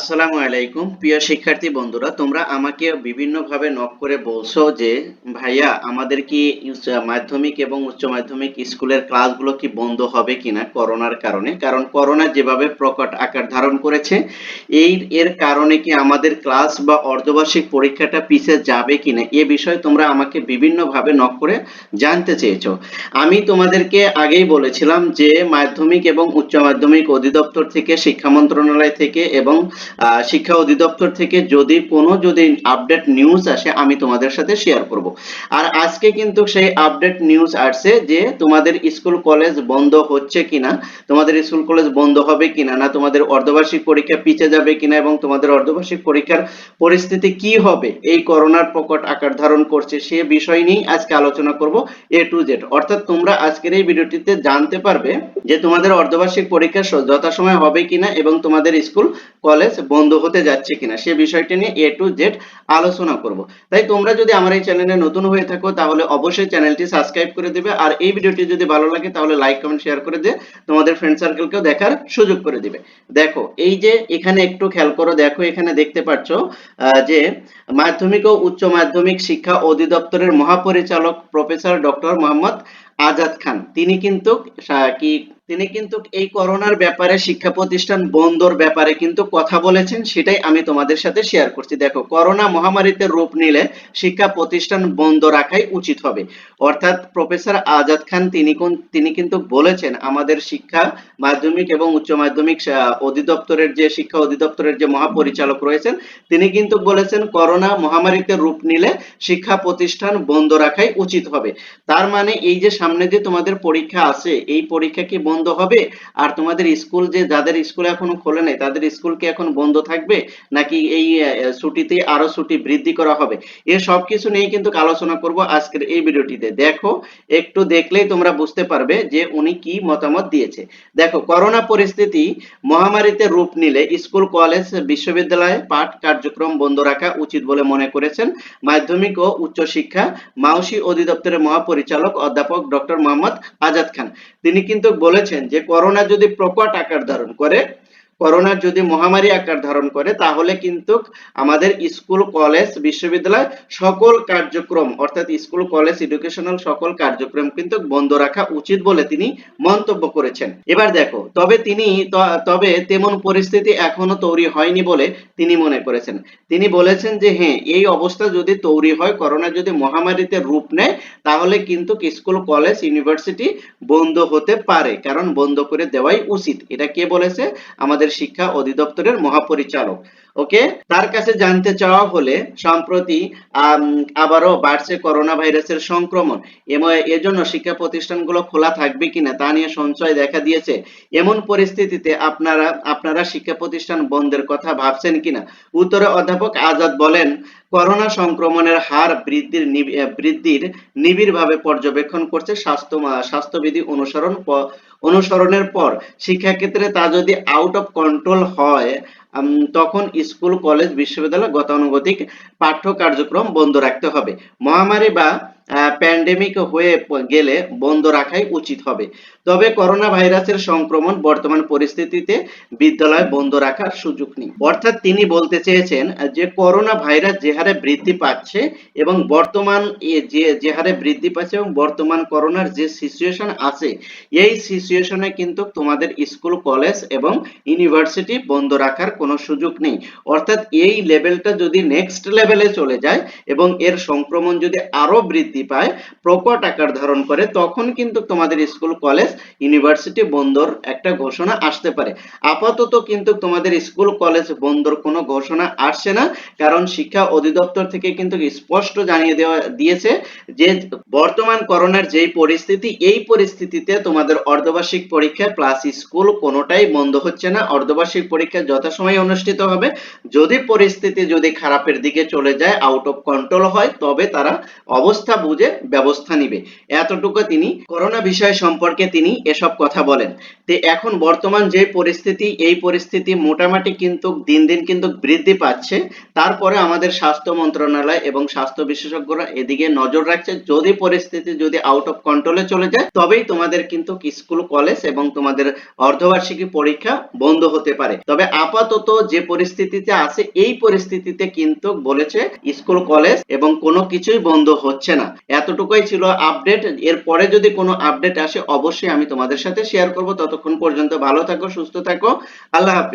আসসালামু আলাইকুম। প্রিয় শিক্ষার্থী বন্ধুরা, তোমরা আমাকে বিভিন্নভাবে নক করে বলছো যে, ভাইয়া, আমাদের কি মাধ্যমিক এবং উচ্চ মাধ্যমিক স্কুলের ক্লাসগুলো কি বন্ধ হবে কিনা করোনার কারণে? কারণ করোনা যেভাবে প্রকট আকার ধারণ করেছে, এই এর কারণে কি আমাদের ক্লাস বা অর্ধবার্ষিক পরীক্ষাটা পিছে যাবে কিনা, এ বিষয়ে তোমরা আমাকে বিভিন্নভাবে নক করে জানতে চেয়েছো। আমি তোমাদেরকে আগেই বলেছিলাম যে, মাধ্যমিক এবং উচ্চ মাধ্যমিক অধিদপ্তর থেকে, শিক্ষা মন্ত্রণালয় থেকে এবং শিক্ষা অধিদপ্তর থেকে যদি কোনো যদি আপডেট নিউজ আসে, আমি তোমাদের সাথে শেয়ার করব। আর আজকে কিন্তু সেই আপডেট নিউজ আসছে যে তোমাদের স্কুল কলেজ বন্ধ হচ্ছে কিনা, তোমাদের স্কুল কলেজ বন্ধ হবে কিনা, না তোমাদের অর্ধবার্ষিক পরীক্ষা পিছে যাবে কিনা এবং তোমাদের অর্ধবার্ষিক পরীক্ষার পরিস্থিতি কি হবে, এই করোনার প্রকট আকার ধারণ করছে, সে বিষয় নিয়েই আজকে আলোচনা করব এ টু জেড অর্থাৎ তোমরা আজকের এই ভিডিওটিতে জানতে পারবে যে তোমাদের অর্ধবার্ষিক পরীক্ষা যথাসময়ে হবে কিনা এবং তোমাদের স্কুল কলেজ বন্ধ হতে যাচ্ছে কিনা সে বিষয়টি নিয়ে এ টু জেড আলোচনা করব। তাই তোমরা যদি আমার এই চ্যানেলে নতুন হয়ে থাকো, তাহলে অবশ্যই চ্যানেলটি সাবস্ক্রাইব করে দিবে। আর এই ভিডিওটি যদি ভালো লাগে, তাহলে লাইক, কমেন্ট, শেয়ার করে দিয়ে তোমাদের ফ্রেন্ড সার্কেলকেও দেখার সুযোগ করে দিবে। দেখো, এই যে এখানে একটু খেয়াল করো, দেখো এখানে দেখতে পাচ্ছ যে মাধ্যমিক ও উচ্চ মাধ্যমিক শিক্ষা অধিদপ্তরের মহাপরিচালক প্রফেসর ডক্টর মোহাম্মদ আজাদ খান। তিনি কিন্তু কি তিনি কিন্তু এই করোনার ব্যাপারে শিক্ষা প্রতিষ্ঠান বন্ধর ব্যাপারে কিন্তু কথা বলেছেন, সেটাই আমি তোমাদের সাথে শেয়ার করছি। দেখো, করোনা মহামারীতে রূপ নিলে শিক্ষা প্রতিষ্ঠান বন্ধ রাখাই উচিত হবে। অর্থাৎ প্রফেসর আজাদ খান তিনি কোন- তিনি কিন্তু বলেছেন, আমাদের শিক্ষা মাধ্যমিক এবং উচ্চ মাধ্যমিক অধিদপ্তরের যে শিক্ষা অধিদপ্তরের যে মহাপরিচালক রয়েছেন, তিনি কিন্তু বলেছেন করোনা মহামারীতে রূপ নিলে শিক্ষা প্রতিষ্ঠান বন্ধ রাখাই উচিত হবে। তার মানে এই যে সামনে যে তোমাদের পরীক্ষা আছে, এই পরীক্ষা কি বন্ধ হবে? আর তোমাদের স্কুল যে, যাদের স্কুল এখনও খোলে নাই, তাদের স্কুল কি এখন বন্ধ থাকবে? নাকি এই ছুটিতে আরও ছুটি বৃদ্ধি করা হবে? এ সব নিয়ে কিন্তু আলোচনা করব আজকের এই ভিডিওটিতে। দেখো, একটু দেখলেই তোমরা বুঝতে পারবে যে উনি কি মতামত দিয়েছে। দেখো, করোনা পরিস্থিতি মহামারীতে রূপ নিলে স্কুল, কলেজ, বিশ্ববিদ্যালয়ে পাঠ কার্যক্রম বন্ধ রাখা উচিত বলে মনে করেছেন মাধ্যমিক ও উচ্চ শিক্ষা মাউসি অধিদপ্তরের মহাপরিচালক অধ্যাপক ডক্টর মোহাম্মদ আজাদ খান। তিনি কিন্তু বলেছেন যে করোনা যদি প্রকট আকার ধারণ করে করোনা যদি মহামারী আকার ধারণ করে, তাহলে কিন্তু আমাদের স্কুল, কলেজ, বিশ্ববিদ্যালয় সকল কার্যক্রম, অর্থাৎ স্কুল, কলেজ এডুকেশনাল সকল কার্যক্রম কিন্তু বন্ধ রাখা উচিত বলে তিনি মন্তব্য করেছেন। এবার দেখো, তবে তিনি তবে তেমন পরিস্থিতি এখনও তৈরি হয়নি বলে তিনি মনে করেছেন। তিনি বলেছেন যে হ্যাঁ এই অবস্থা যদি তৈরি হয়, করোনা যদি মহামারীতে রূপ নেয়, তাহলে কিন্তু স্কুল, কলেজ, ইউনিভার্সিটি বন্ধ হতে পারে, কারণ বন্ধ করে দেওয়াই উচিত। এটা কে বলেছে? আমাদের শিক্ষা অধিদপ্তরের মহাপরিচালক। ওকে? তার কাছে জানতে চাওয়া হলে সম্প্রতি আবারও বাড়ছে করোনা ভাইরাসের সংক্রমণ এজন্য শিক্ষা প্রতিষ্ঠানগুলো খোলা থাকবে কিনা তা নিয়ে সঞ্চয় দেখা দিয়েছে। এমন পরিস্থিতিতে আপনারা আপনারা শিক্ষা প্রতিষ্ঠান বন্ধের কথা ভাবছেন কিনা? উত্তরে অধ্যাপক আজাদ বলেন, করোনা সংক্রমণের হার বৃদ্ধির বৃদ্ধির নিবিড়ভাবে পর্যবেক্ষণ করছে স্বাস্থ্য স্বাস্থ্যবিধি অনুসরণ অনুসরণের পর, শিক্ষাক্ষেত্রে তা যদি আউট অফ কন্ট্রোল হয় তখন স্কুল কলেজ বিশ্ববিদ্যালয় গতানুগতিক পাঠ্য কার্যক্রম বন্ধ রাখতে হবে। মহামারী বা প্যান্ডেমিক হয়ে গেলে বন্ধ রাখাই উচিত হবে। তবে করোনা ভাইরাসের সংক্রমণ বর্তমান পরিস্থিতিতে বিদ্যালয় বন্ধ রাখার সুযোগ নেই। অর্থাৎ তিনি বলতে চেয়েছেন যে করোনা ভাইরাস যে হারে বৃদ্ধি পাচ্ছে এবং বর্তমান যে যে হারে বৃদ্ধি পাচ্ছে এবং বর্তমান করোনার যে সিচুয়েশন আছে, এই সিচুয়েশনে কিন্তু তোমাদের স্কুল, কলেজ এবং ইউনিভার্সিটি বন্ধ রাখার কোনো সুযোগ নেই। অর্থাৎ এই লেভেলটা যদি নেক্সট লেভেলে চলে যায় এবং এর সংক্রমণ যদি আরও বৃদ্ধি পায়, প্রকট আকার ধারণ করে, তখন কিন্তু তোমাদের স্কুল, কলেজ ইউনিভার্সিটি বন্ধর একটা ঘোষণা আসতে পারে। আপাতত কিন্তু তোমাদের স্কুল, কলেজ বন্ধর কোনো ঘোষণা আসছে না। কারণ শিক্ষা অধিদপ্তর থেকে কিন্তু স্পষ্ট জানিয়ে দেওয়া, দিয়েছে যে বর্তমান করোনার যেই পরিস্থিতি, এই পরিস্থিতিতে তোমাদের অর্ধবার্ষিক পরীক্ষা প্লাস স্কুল কোনোটাই বন্ধ হচ্ছে না। অর্ধবার্ষিক পরীক্ষা যথাসময়ে অনুষ্ঠিত হবে। যদি পরিস্থিতি যদি খারাপের দিকে চলে যায় আউট অফ কন্ট্রোল হয়, তবে তারা অবস্থা বুঝে ব্যবস্থা নিবে। এতটুকু তিনি করোনা বিষয় সম্পর্কে তিনি এসব কথা বলেন। তো এখন বর্তমান যে পরিস্থিতি, এই পরিস্থিতি মোটামুটি কিন্তু দিন দিন কিন্তু বৃদ্ধি পাচ্ছে। তারপরে আমাদের স্বাস্থ্য মন্ত্রণালয় এবং স্বাস্থ্য বিশেষজ্ঞরা এদিকে নজর রাখছে, যদি পরিস্থিতি যদি আউট অফ কন্ট্রোলে চলে যায়, তবেই তোমাদের কিন্তু স্কুল, কলেজ এবং তোমাদের অর্ধবার্ষিকী পরীক্ষা বন্ধ হতে পারে। তবে আপাতত যে পরিস্থিতিতে আছে, এই পরিস্থিতিতে কিন্তু বলেছে স্কুল, কলেজ এবং কোনো কিছুই বন্ধ হচ্ছে না। এতটুকুই ছিল আপডেট এরপরে যদি কোনো আপডেট আসে, অবশ্যই আমি তোমাদের সাথে শেয়ার করব। ততক্ষণ পর্যন্ত ভালো থাকো সুস্থ থাকো। আল্লাহ হাফিজ।